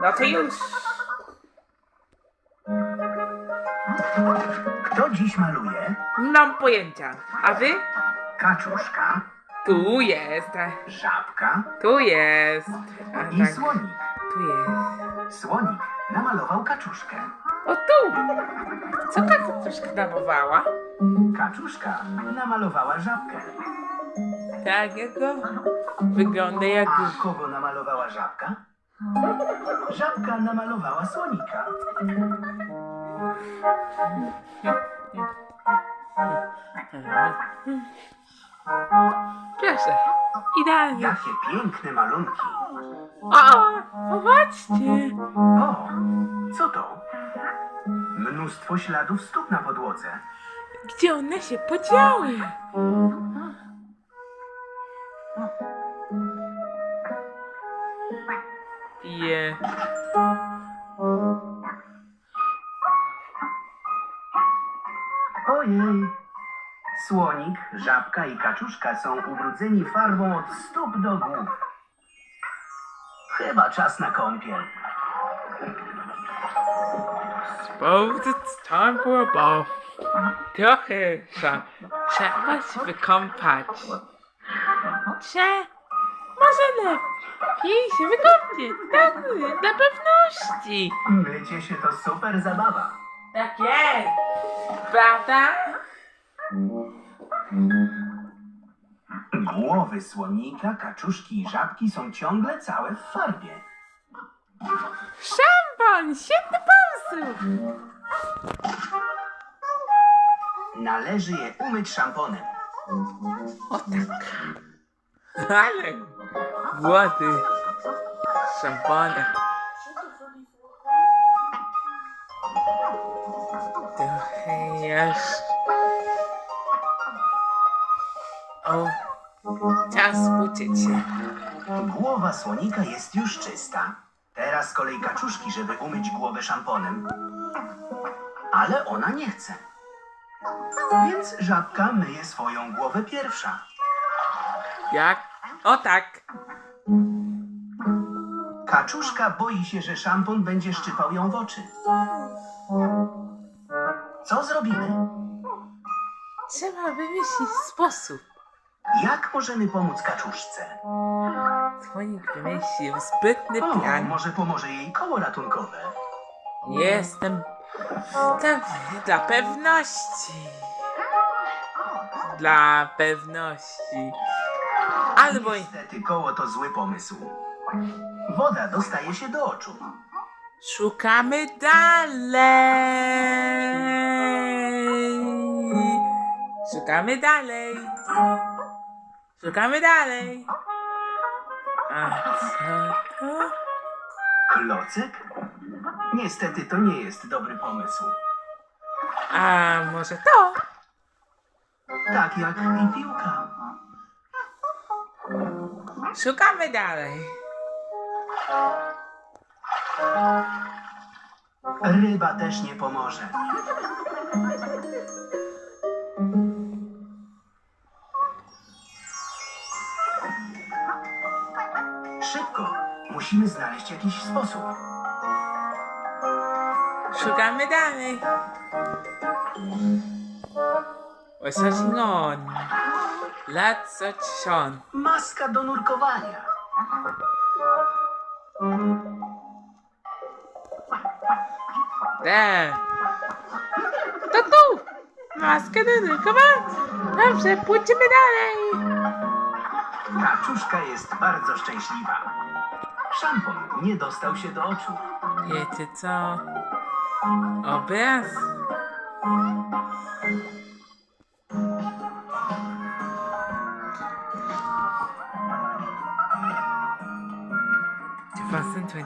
No to już. Kto dziś maluje? Nie mam pojęcia. A wy? Kaczuszka, Tu jest. żabka Tu jest. A, i tak. słonik. Tu jest. Słonik namalował kaczuszkę. O tu! Co ta troszkę namowała? Kaczuszka namalowała żabkę. Tak, jego wygląda jak... A kogo namalowała żabka? Żabka namalowała słonika. Proszę. Idealnie. Jakie piękne malunki. O! Popatrzcie! O, co to? Mnóstwo śladów stóp na podłodze. Gdzie one się podziały? Je. Ojej. Słonik, żabka i kaczuszka są ubrudzeni farbą od stóp do głów. Chyba czas na kąpiel. Suppose it's time for a bath. Trochę trzeba, trzeba się wykąpać. Cze, może lepiej się wykąpić, tak, dla pewności. Mycie się to super zabawa. Tak jest, prawda? Głowy słonika, kaczuszki i żabki są ciągle całe w farbie. Szampon, świetny pomysł. Należy je umyć szamponem. O tak. Ale włody szampana. Trochę jeszcze. O, czas uczyć się. Głowa słonika jest już czysta. Teraz kolej kaczuszki, żeby umyć głowę szamponem. Ale ona nie chce. Więc żabka myje swoją głowę pierwsza. Jak? O tak. Kaczuszka boi się, że szampon będzie szczypał ją w oczy. Co zrobimy? Trzeba wymyślić sposób. Jak możemy pomóc kaczuszce? Słonik wymyślił zbytny O, plan. może pomoże jej koło ratunkowe. Jestem dla, dla pewności. Dla pewności. Albo Niestety koło to zły pomysł. Woda dostaje się do oczu. szukamy dalej. Szukamy dalej. Szukamy dalej. A co to? Klocek? Niestety to nie jest dobry pomysł. A może to? Tak jak i piłka. Szukamy dalej. Ryba też nie pomoże. Szybko. Musimy znaleźć jakiś sposób. Szukamy dalej. We're searching on. Let's search on. Maska do nurkowania. There. To tu! Maskę do nurkowania. Dobrze, pójdziemy dalej. Kaczuszka jest bardzo szczęśliwa. Szampon nie dostał się do oczu. Wiecie co? Obraz? Lesson 22